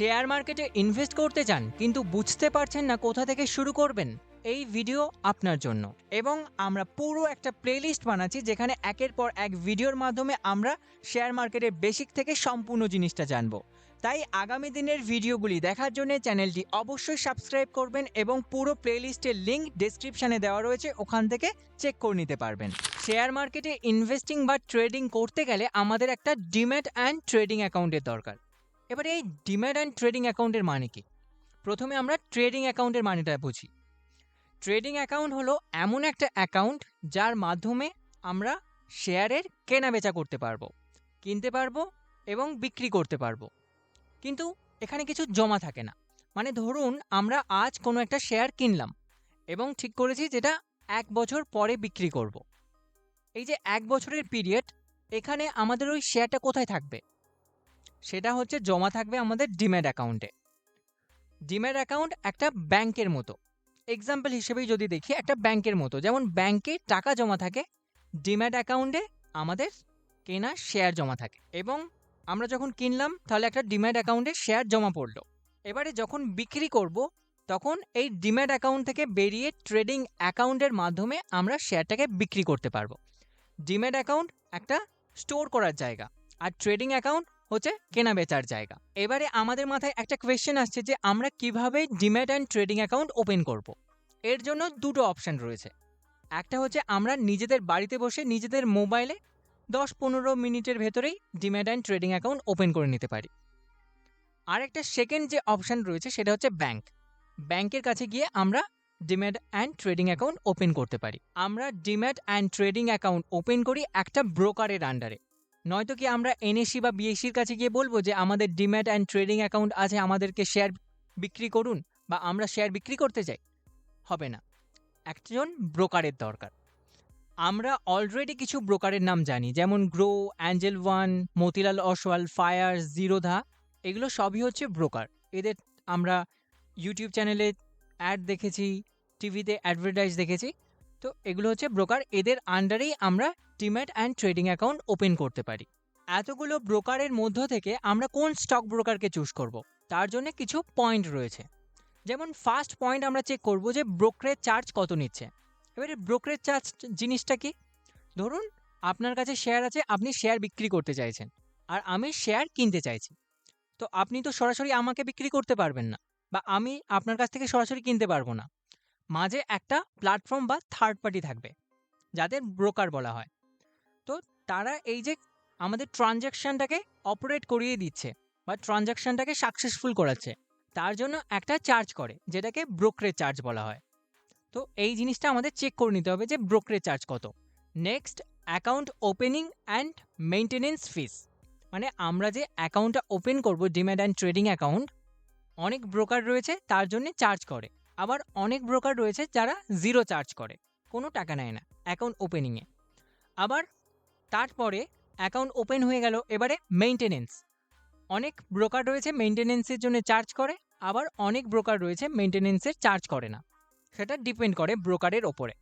Share মার্কেটে invest করতে চান, কিন্তু বুঝতে পারছেন না কোথা থেকে শুরু করবেন, এই ভিডিও আপনার জন্য। এবং আমরা পুরো একটা প্লেলিস্ট বানাচ্ছি, যেখানে একের পর এক ভিডিওর মাধ্যমে আমরা শেয়ার মার্কেটের বেসিক থেকে সম্পূর্ণ জিনিসটা জানব। তাই আগামী দিনের ভিডিওগুলি দেখার জন্য চ্যানেলটি অবশ্যই সাবস্ক্রাইব করবেন এবং পুরো প্লেলিস্টের লিঙ্ক ডেসক্রিপশনে দেওয়া রয়েছে, ওখান থেকে চেক করে নিতে পারবেন। শেয়ার মার্কেটে ইনভেস্টিং বা ট্রেডিং করতে গেলে আমাদের একটা ডিম্যাট অ্যান্ড ট্রেডিং অ্যাকাউন্টের দরকার। এবারে এই ডিম্যাট অ্যান্ড ট্রেডিং অ্যাকাউন্টের মানে কি? প্রথমে আমরা ট্রেডিং অ্যাকাউন্টের মানেটা বুঝি। ট্রেডিং অ্যাকাউন্ট হলো এমন একটা অ্যাকাউন্ট যার মাধ্যমে আমরা শেয়ারের কেনা বেচা করতে পারব, কিনতে পারব এবং বিক্রি করতে পারব। কিন্তু এখানে কিছু জমা থাকে না। মানে ধরুন আমরা আজ কোনো একটা শেয়ার কিনলাম এবং ঠিক করেছি যেটা এক বছর পরে বিক্রি করব। এই যে এক বছরের পিরিয়ড এখানে আমাদের ওই শেয়ারটা কোথায় থাকবে? সেটা হচ্ছে জমা থাকবে আমাদের ডিম্যাট অ্যাকাউন্টে। ডিম্যাট অ্যাকাউন্ট একটা ব্যাংকের মতো। এক্সাম্পল হিসেবেই যদি দেখি, একটা ব্যাংকের মতো। যেমন ব্যাংকে টাকা জমা থাকে ডিম্যাট অ্যাকাউন্টে আমাদের কেনা শেয়ার জমা থাকে। এবং আমরা যখন কিনলাম, তাহলে একটা ডিম্যাট অ্যাকাউন্টে শেয়ার জমা পড়ল। এবারে যখন বিক্রি করব, তখন এই ডিম্যাট অ্যাকাউন্ট থেকে বেরিয়ে ট্রেডিং অ্যাকাউন্টের মাধ্যমে আমরা শেয়ারটাকে বিক্রি করতে পারব। ডিম্যাট অ্যাকাউন্ট একটা স্টোর করার জায়গা। আর ট্রেডিং অ্যাকাউন্ট হচ্ছে কেনা বেচার জায়গা। এবারে আমাদের মাথায় একটা কোয়েশ্চেন আসছে যে আমরা কীভাবে demat and trading account open করব। এর জন্য দুটো অপশান রয়েছে। একটা হচ্ছে আমরা নিজেদের বাড়িতে বসে নিজেদের মোবাইলে দশ পনেরো মিনিটের ভেতরেই demat and trading account open করে নিতে পারি। আর একটা সেকেন্ড যে অপশান রয়েছে সেটা হচ্ছে ব্যাংক ব্যাংকের কাছে গিয়ে আমরা demat and trading account open করতে পারি। আমরা demat and trading account open করি একটা ব্রোকারের আন্ডারে নয়তো কি আমরা এনএসি বা বিএসির কাছে গিয়ে বলব যে আমাদের ডিম্যাট অ্যান্ড ট্রেডিং অ্যাকাউন্ট আছে, আমাদেরকে শেয়ার বিক্রি করুন বা আমরা শেয়ার বিক্রি করতে চাই। হবে না। একজন ব্রোকারের দরকার। আমরা অলরেডি কিছু ব্রোকারের নাম জানি, যেমন Groww Angel One Motilal Oswal Fyers Zerodha এগুলো সবই হচ্ছে ব্রোকার। এদের আমরা ইউটিউব চ্যানেলে অ্যাড দেখেছি টিভিতে অ্যাডভার্টাইজ দেখেছি। তো এগুলো হচ্ছে ব্রোকার এদের আন্ডারেই আমরা demat and trading account open করতে পারি। এতগুলো ব্রোকারের মধ্য থেকে আমরা কোন স্টক ব্রোকারকে চুজ করব? তার জন্য কিছু পয়েন্ট রয়েছে। যেমন ফার্স্ট পয়েন্ট আমরা চেক করব যে ব্রোকারেজ চার্জ কত নিচ্ছে। এবারে ব্রোকারেজ চার্জ জিনিসটা কি? ধরুন আপনার কাছে শেয়ার আছে, আপনি শেয়ার বিক্রি করতে চাইছেন, আর আমি শেয়ার কিনতে চাইছি। তো আপনি তো সরাসরি আমাকে বিক্রি করতে পারবেন না, বা আমি আপনার কাছ থেকে সরাসরি কিনতে পারব না। মাঝে একটা প্ল্যাটফর্ম বা থার্ড পার্টি থাকবে, যাদের ব্রোকার বলা হয়। তো তারা এই যে আমাদের ট্রানজ্যাকশানটাকে অপারেট করিয়ে দিচ্ছে বা ট্রানজ্যাকশানটাকে সাকসেসফুল করাচ্ছে, তার জন্য একটা চার্জ করে, যেটাকে ব্রোকারেজ চার্জ বলা হয়। তো এই জিনিসটা আমাদের চেক করে নিতে হবে যে ব্রোকারেজ চার্জ কত। Next account opening and maintenance fees মানে আমরা যে অ্যাকাউন্টটা ওপেন করব ডিম্যাট অ্যান্ড ট্রেডিং অ্যাকাউন্ট অনেক ব্রোকার রয়েছে, তার জন্য চার্জ করে। আবার অনেক ব্রোকার রয়েছে যারা জিরো চার্জ করে। কোনো টাকা নেয় না অ্যাকাউন্ট ওপেনিংয়ে আবার তারপরে অ্যাকাউন্ট ওপেন হয়ে গেল, এবারে মেনটেনেন্স অনেক ব্রোকার রয়েছে মেনটেনেন্সের জন্য চার্জ করে, আবার অনেক ব্রোকার রয়েছে মেনটেনেন্সের চার্জ করে না। সেটা ডিপেন্ড করে ব্রোকারের ওপরে।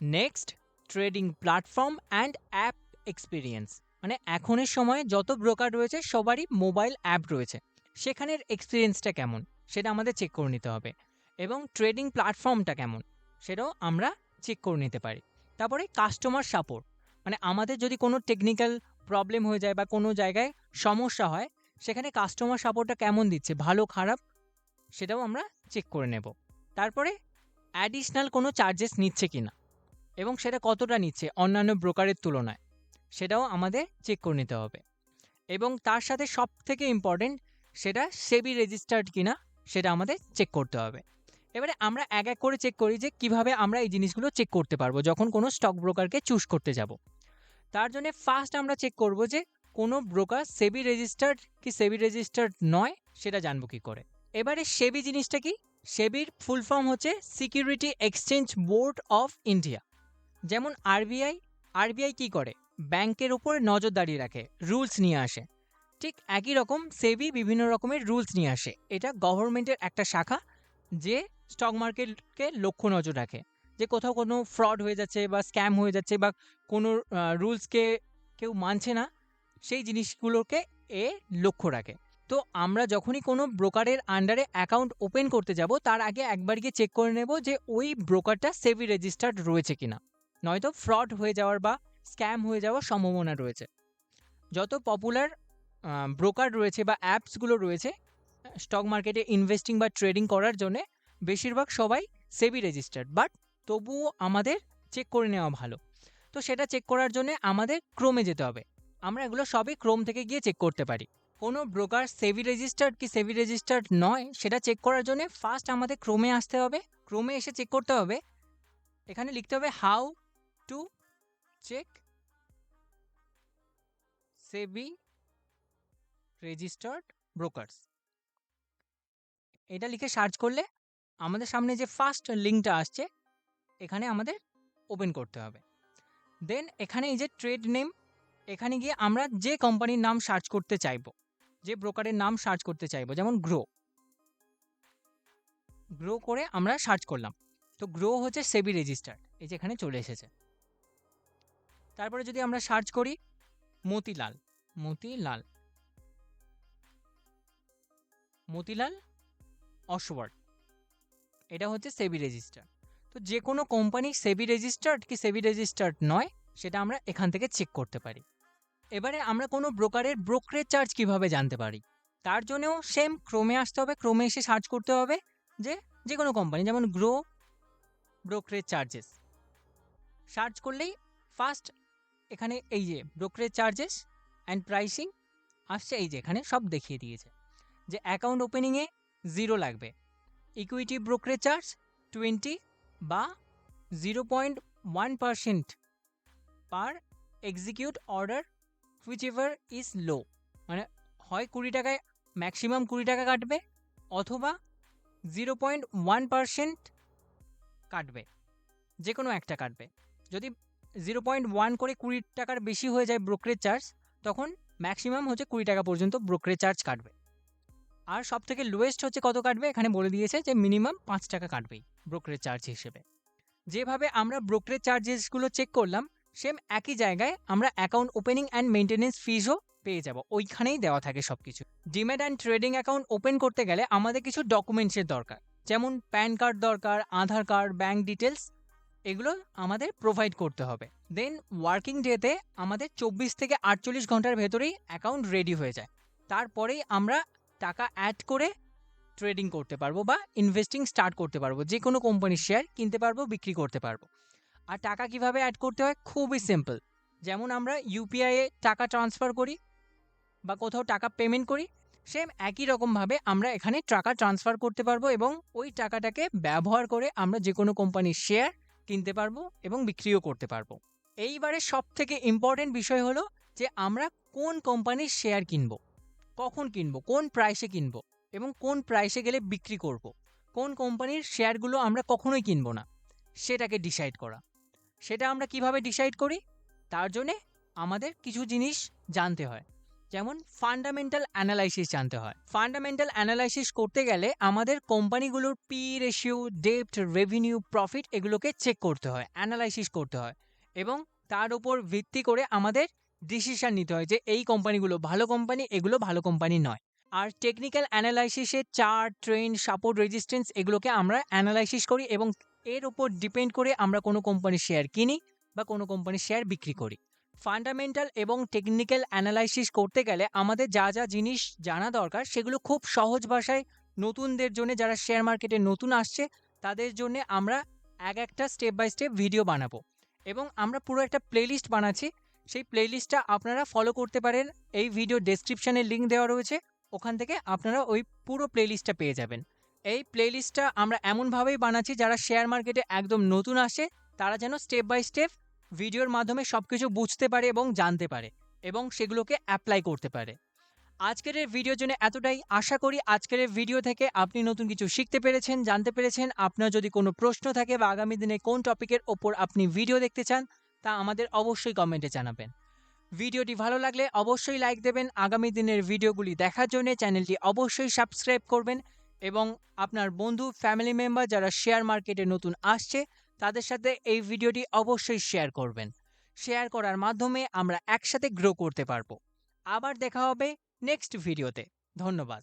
Next trading platform and app experience মানে এখনের সময়ে যত ব্রোকার রয়েছে, সবারই মোবাইল অ্যাপ রয়েছে। সেখানের এক্সপিরিয়েন্সটা কেমন? সেটা আমাদের চেক করে নিতে হবে। এবং ট্রেডিং প্ল্যাটফর্মটা কেমন, সেটাও আমরা চেক করে নিতে পারি। তারপরে কাস্টমার সাপোর্ট মানে আমাদের যদি কোনো টেকনিক্যাল প্রবলেম হয়ে যায় বা কোনো জায়গায় সমস্যা হয়, সেখানে কাস্টমার সাপোর্টটা কেমন দিচ্ছে, ভালো, খারাপ, সেটাও আমরা চেক করে নেব। তারপরে অ্যাডিশনাল কোনো চার্জেস নিচ্ছে কি না এবং সেটা কতটা নিচ্ছে অন্যান্য ব্রোকারের তুলনায়, সেটাও আমাদের চেক করে নিতে হবে। এবং তার সাথে সব থেকে ইম্পর্টেন্ট সেটা সেবি রেজিস্টার্ড কিনা, সেটা আমাদের চেক করতে হবে। এবারে আমরা এক এক করে চেক করি যে কীভাবে আমরা এই জিনিসগুলো চেক করতে পারব, যখন কোনো স্টক ব্রোকারকে চুজ করতে যাব। তার জন্য ফার্স্ট আমরা চেক করব যে কোনো ব্রোকার সেবি রেজিস্টার্ড কি সেবি রেজিস্টার্ড নয়, সেটা জানব কি করে। এবারে সেবি জিনিসটা কি? সেবির ফুল ফর্ম হচ্ছে security exchange board of India যেমন আরবিআই আরবিআই কি করে? ব্যাংকের উপর নজরদারি রাখে রুলস নিয়ে আসে। ঠিক একই রকম সেবি বিভিন্ন রকমের রুলস নিয়ে আসে। এটা গভর্নমেন্টের একটা শাখা যে স্টক মার্কেটকে লক্ষ্য নজর রাখে। যে কোথাও কোনো ফ্রড হয়ে যাচ্ছে বা স্ক্যাম হয়ে যাচ্ছে বা কোনো রুলসকে কেউ মানছে না, সেই জিনিসগুলোকে এ লক্ষ্য রাখে। তো আমরা যখনই কোনো ব্রোকারের আন্ডারে অ্যাকাউন্ট ওপেন করতে যাব, তার আগে একবার গিয়ে চেক করে নেব যে ওই ব্রোকারটা সেভি রেজিস্টার্ড রয়েছে কিনা। নয়তো ফ্রড হয়ে যাওয়ার বা স্ক্যাম হয়ে যাওয়ার সম্ভাবনা রয়েছে। যত পপুলার ব্রোকার রয়েছে বা অ্যাপসগুলো রয়েছে স্টক মার্কেটে ইনভেস্টিং বা ট্রেডিং করার জন্য বেশিরভাগ সবাই সেবি রেজিস্টার্ড বাট তবুও আমাদের চেক করে নেওয়া ভালো। তো সেটা চেক করার জন্য আমাদের ক্রোমে যেতে হবে। আমরা এগুলো সবই ক্রোম থেকে গিয়ে চেক করতে পারি। কোনো ব্রোকার সেভি রেজিস্টার্ড কি সেভি রেজিস্টার্ড নয়, সেটা চেক করার জন্য ফার্স্ট আমাদের ক্রোমে আসতে হবে। ক্রোমে এসে চেক করতে হবে। এখানে লিখতে হবে how to check SEBI registered brokers এটা লিখে সার্চ করলে আমাদের সামনে যে ফার্স্ট লিঙ্কটা আসছে, এখানে আমাদের ওপেন করতে হবে। দেন এখানে এই যে ট্রেড নেম এখানে গিয়ে আমরা যে কোম্পানির নাম সার্চ করতে চাইব, যে ব্রোকারের নাম সার্চ করতে চাইব, যেমন গ্রো গ্রো করে আমরা সার্চ করলাম। তো গ্রো হচ্ছে সেবি রেজিস্টার্ড এই যে এখানে চলে এসেছে। তারপরে যদি আমরা সার্চ করি মতিলাল মতিলাল মতিলাল অসওয়ার্ড এটা হচ্ছে সেবি রেজিস্টার। তো যে কোনো কোম্পানি সেবি রেজিস্টার্ড কি সেবি রেজিস্টার্ড নয়, সেটা আমরা এখান থেকে চেক করতে পারি। এবারে আমরা কোনো ব্রোকারের ব্রোকারেজ চার্জ কীভাবে জানতে পারি? তার জন্যও সেম ক্রোমে আসতে হবে, ক্রোমে এসে সার্চ করতে হবে যে যে কোনো কোম্পানি, যেমন গ্রো ব্রোকারেজ চার্জেস। সার্চ করলেই ফার্স্ট এখানে এই যে ব্রোকারেজ চার্জেস অ্যান্ড প্রাইসিং আসছে, এই যে এখানে সব দেখিয়ে দিয়েছে। যে অ্যাকাউন্ট ওপেনিংয়ে জিরো লাগবে। ইকুইটি ব্রোকারেজ চার্জ টোয়েন্টি বা zero point one percent per execute order whichever is low মানে হয় কুড়ি টাকায় ম্যাক্সিমাম কুড়ি টাকা কাটবে অথবা জিরো পয়েন্ট ওয়ান পারসেন্ট কাটবে যে কোনো একটা কাটবে। যদি জিরো পয়েন্ট ওয়ান করে কুড়ি টাকার বেশি হয়ে যায় ব্রোকারেজ চার্জ তখন ম্যাক্সিমাম হচ্ছে কুড়ি টাকা পর্যন্ত ব্রোকারেজ চার্জ কাটবে। আর সব থেকে লোয়েস্ট হচ্ছে কত কাটবে? এখানে বলে দিয়েছে যে মিনিমাম পাঁচ টাকা কাটবেই ব্রোকারেজ চার্জ হিসেবে। যেভাবে আমরা ব্রোকারেজ চার্জেসগুলো চেক করলাম সেম একই জায়গায় আমরা অ্যাকাউন্ট ওপেনিং অ্যান্ড মেনটেনেন্স ফিজও পেয়ে যাব। ওইখানেই দেওয়া থাকে সব কিছু demat and trading account open করতে গেলে আমাদের কিছু ডকুমেন্টসের দরকার। যেমন প্যান কার্ড দরকার, আধার কার্ড ব্যাঙ্ক ডিটেলস এগুলো আমাদের প্রোভাইড করতে হবে। দেন ওয়ার্কিং ডেতে আমাদের চব্বিশ থেকে আটচল্লিশ ঘণ্টার ভেতরেই অ্যাকাউন্ট রেডি হয়ে যায়। তারপরেই আমরা টাকা অ্যাড করে ট্রেডিং করতে পারব বা ইনভেস্টিং স্টার্ট করতে পারব। যে কোনো কোম্পানির শেয়ার কিনতে পারব, বিক্রি করতে পারব। আর টাকা কীভাবে অ্যাড করতে হয়? খুবই সিম্পল যেমন আমরা ইউপিআইয়ে টাকা ট্রান্সফার করি বা কোথাও টাকা পেমেন্ট করি সেম একই রকমভাবে আমরা এখানে টাকা ট্রান্সফার করতে পারব এবং ওই টাকাটাকে ব্যবহার করে আমরা যে কোনো কোম্পানির শেয়ার কিনতে পারব এবং বিক্রিও করতে পারব। এইবারে সব থেকে ইম্পর্টেন্ট বিষয় হলো যে আমরা কোন কোম্পানির শেয়ার কিনবো। কখন কিনবো, কোন প্রাইসে কিনবো এবং কোন প্রাইসে গেলে বিক্রি করব। কোন কোম্পানির শেয়ারগুলো আমরা কখনোই কিনবো না, সেটাকে ডিসাইড করা। সেটা আমরা কীভাবে ডিসাইড করি? তার জন্যে আমাদের কিছু জিনিস জানতে হয়। যেমন ফান্ডামেন্টাল অ্যানালাইসিস জানতে হয়। ফান্ডামেন্টাল অ্যানালাইসিস করতে গেলে আমাদের কোম্পানিগুলোর পি রেশিও ডেপ্ট রেভিনিউ প্রফিট এগুলোকে চেক করতে হয় অ্যানালাইসিস করতে হয় এবং তার উপর ভিত্তি করে আমাদের ডিসিশন নিতে হয় যে এই কোম্পানিগুলো ভালো কোম্পানি এগুলো ভালো কোম্পানি নয়। আর টেকনিক্যাল অ্যানালাইসিসে চার ট্রেন সাপোর্ট রেজিস্ট্যান্স এগুলোকে আমরা অ্যানালাইসিস করি এবং এর উপর ডিপেন্ড করে আমরা কোনো কোম্পানির শেয়ার কিনি বা কোনো কোম্পানির শেয়ার বিক্রি করি। ফান্ডামেন্টাল এবং টেকনিক্যাল অ্যানালাইসিস করতে গেলে আমাদের যা যা জিনিস জানা দরকার সেগুলো খুব সহজ ভাষায় নতুনদের জন্য যারা শেয়ার মার্কেটে নতুন আসছে, তাদের জন্য আমরা এক একটা স্টেপ বাই স্টেপ ভিডিও বানাবো। এবং আমরা পুরো একটা প্লেলিস্ট বানাচ্ছি। সেই প্লেলিস্টটা আপনারা ফলো করতে পারেন। এই ভিডিও ডেসক্রিপশানে লিঙ্ক দেওয়া রয়েছে। ওখান থেকে আপনারা ওই পুরো প্লেলিস্টটা পেয়ে যাবেন। এই প্লেলিস্টটা আমরা এমনভাবেই বানাচ্ছি যারা শেয়ার মার্কেটে একদম নতুন আসে, তারা যেন স্টেপ বাই স্টেপ ভিডিওর মাধ্যমে সব কিছু বুঝতে পারে এবং জানতে পারে এবং সেগুলোকে অ্যাপ্লাই করতে পারে। আজকের এই ভিডিওর জন্য এতটাই। আশা করি আজকের ভিডিও থেকে আপনি নতুন কিছু শিখতে পেরেছেন, জানতে পেরেছেন। আপনার যদি কোনো প্রশ্ন থাকে বা আগামী দিনে কোন টপিকের ওপর আপনি ভিডিও দেখতে চান তা আমাদের অবশ্যই কমেন্টে জানাবেন। ভিডিওটি ভালো লাগলে অবশ্যই লাইক দেবেন। আগামী দিনের ভিডিওগুলি দেখার জন্য চ্যানেলটি অবশ্যই সাবস্ক্রাইব করবেন এবং আপনার বন্ধু, ফ্যামিলি মেম্বার যারা শেয়ার মার্কেটে নতুন আসছে, তাদের সাথে এই ভিডিওটি অবশ্যই শেয়ার করবেন। শেয়ার করার মাধ্যমে আমরা একসাথে গ্রো করতে পারব। আবার দেখা হবে নেক্সট ভিডিওতে। ধন্যবাদ।